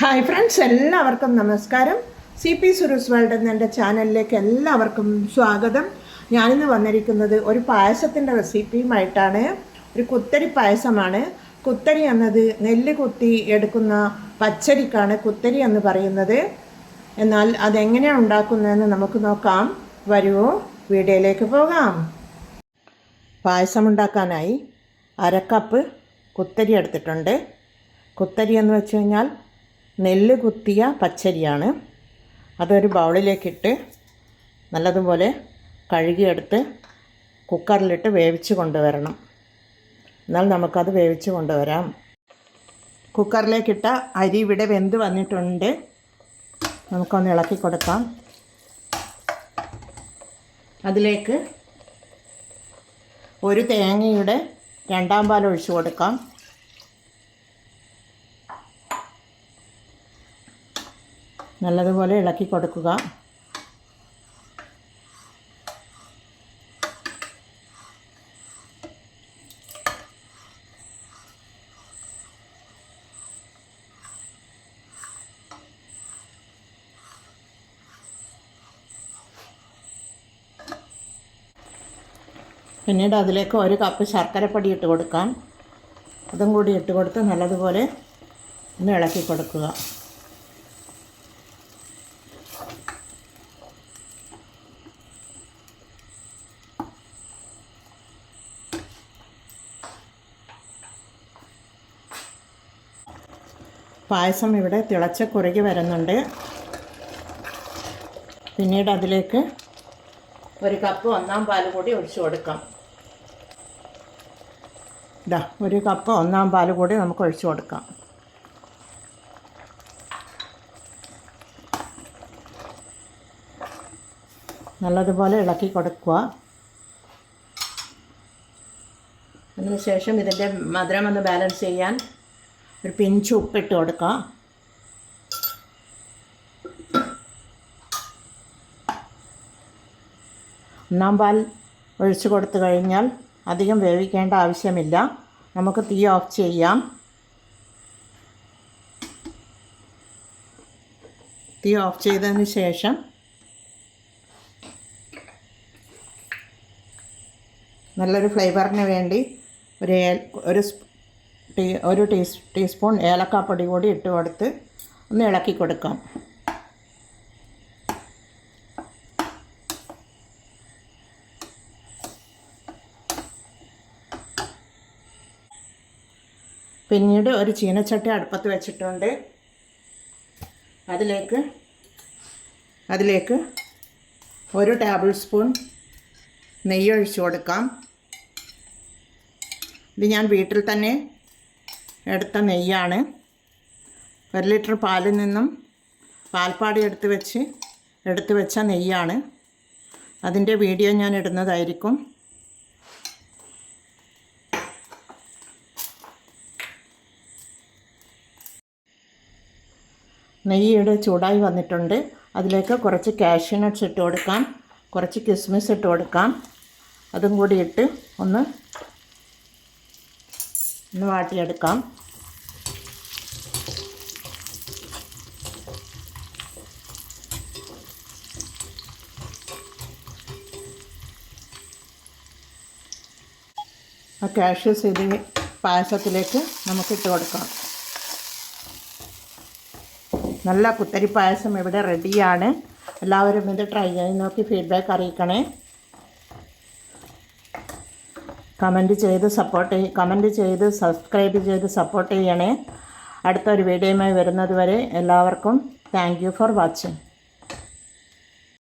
Hi friends എല്ലാവർക്കും നമസ്കാരം. C P സുരസ് world എന്ന എന്റെ ചാനലിലേക്ക് എല്ലാവർക്കും സ്വാഗതം. ഞാനിന്ന് വന്നിരിക്കുന്നത് ഒരു പായസത്തിന്റെ റെസിപ്പിയുമായിട്ടാണ് ഒരു കുത്തരി പായസമാണ്. കുത്തരി എന്നത് നെല്ല് കുത്തി എടുക്കുന്ന പച്ചരിക്കാണ് കുത്തരി എന്ന് പറയുന്നത്. എന്നാൽ അതെങ്ങനെയാണ് ഉണ്ടാക്കുന്നതെന്ന് നമുക്ക് നോക്കാം. വരൂ വീഡിയോയിലേക്ക് പോകാം. പായസം ഉണ്ടാക്കാനായി അരക്കപ്പ് കുത്തരി എടുത്തിട്ടുണ്ട്. കുത്തരി എന്ന് വെച്ച് കഴിഞ്ഞാൽ നെല്ല് കുത്തിയ പച്ചരിയാണ്. അതൊരു ബൗളിലേക്കിട്ട് നല്ലതുപോലെ കഴുകിയെടുത്ത് കുക്കറിലിട്ട് വേവിച്ച് കൊണ്ടുവരണം. എന്നാൽ നമുക്കത് വേവിച്ച് കൊണ്ടുവരാം. കുക്കറിലേക്കിട്ട അരി ഇവിടെ വെന്ത് വന്നിട്ടുണ്ട്. നമുക്കൊന്ന് ഇളക്കി കൊടുക്കാം. അതിലേക്ക് ഒരു തേങ്ങയുടെ രണ്ടാം പാൽ ഒഴിച്ചു കൊടുക്കാം. നല്ലതുപോലെ ഇളക്കി കൊടുക്കുക. പിന്നീട് അതിലേക്ക് ഒരു കപ്പ് ശർക്കരപ്പൊടി ഇട്ട് കൊടുക്കാം. അതും കൂടി ഇട്ട് കൊടുത്ത് നല്ലതുപോലെ ഒന്ന് ഇളക്കി കൊടുക്കുക. പായസം ഇവിടെ തിളച്ച കുറുകി വരുന്നുണ്ട്. പിന്നീട് അതിലേക്ക് ഒരു കപ്പ് ഒന്നാം പാൽ കൂടി ഒഴിച്ചു കൊടുക്കാം. ഇതാ ഒരു കപ്പ് ഒന്നാം പാൽ കൂടി നമുക്ക് ഒഴിച്ചു കൊടുക്കാം. നല്ലതുപോലെ ഇളക്കി കൊടുക്കുക. അതിനുശേഷം ഇതിന്റെ മധുരം ഒന്ന് ബാലൻസ് ചെയ്യാൻ ഒരു പിഞ്ച് ഉപ്പിട്ട് കൊടുക്കാം. ഒന്നാം പാൽ ഒഴിച്ചു കൊടുത്തു കഴിഞ്ഞാൽ അധികം വേവിക്കേണ്ട ആവശ്യമില്ല. നമുക്ക് തീ ഓഫ് ചെയ്യാം. തീ ഓഫ് ചെയ്തതിന് ശേഷം നല്ലൊരു ഫ്ലേവറിന് വേണ്ടി ഒരു ഒരു ടീ ഒരു ടീ ടീസ്പൂൺ ഏലക്കാപ്പൊടി കൂടി ഇട്ട് കൊടുത്ത് ഒന്ന് ഇളക്കി കൊടുക്കാം. പിന്നീട് ഒരു ചീനച്ചട്ടി അടുപ്പത്ത് വെച്ചിട്ടുണ്ട്. അതിലേക്ക് അതിലേക്ക് ഒരു ടേബിൾ സ്പൂൺ നെയ്യ് ഒഴിച്ചു കൊടുക്കാം. ഇത് ഞാൻ വീട്ടിൽ തന്നെ എടുത്ത നെയ്യാണ്. ഒരു ലിറ്റർ പാലിൽ നിന്നും പാൽപ്പാടി എടുത്ത് വെച്ച് എടുത്ത് വെച്ച നെയ്യാണ്. അതിന്റെ വീഡിയോ ഞാൻ ഇടുന്നതായിരിക്കും. നെയ്യുടെ ചൂടായി വന്നിട്ടുണ്ട്. അതിലേക്ക് കുറച്ച് കാഷ്യൂ നട്ട്സ് ഇട്ട് കൊടുക്കാം. കുറച്ച് കിസ്മിസ് ഇട്ട് കൊടുക്കാം. അതും കൂടി ഇട്ട് ഒന്ന് ഒന്ന് വാട്ടിയെടുക്കാം ആ കാഷ്യൂസ് ഇത് പായസത്തിലേക്ക് നമുക്ക് ഇട്ട് കൊടുക്കാം. നല്ല കുത്തരി പായസം ഇവിടെ റെഡിയാണ് എല്ലാവരും ഇത് ട്രൈ ചെയ്ത് നോക്കി ഫീഡ്ബാക്ക് അറിയിക്കണേ. കമന്റ് ചെയ്ത് സപ്പോർട്ട് കമന്റ് ചെയ്ത് സബ്സ്ക്രൈബ് ചെയ്ത് സപ്പോർട്ട് ചെയ്യണേ. അടുത്തൊരു വീഡിയോയുമായി വരുന്നതുവരെ എല്ലാവർക്കും താങ്ക് ഫോർ വാച്ചിങ്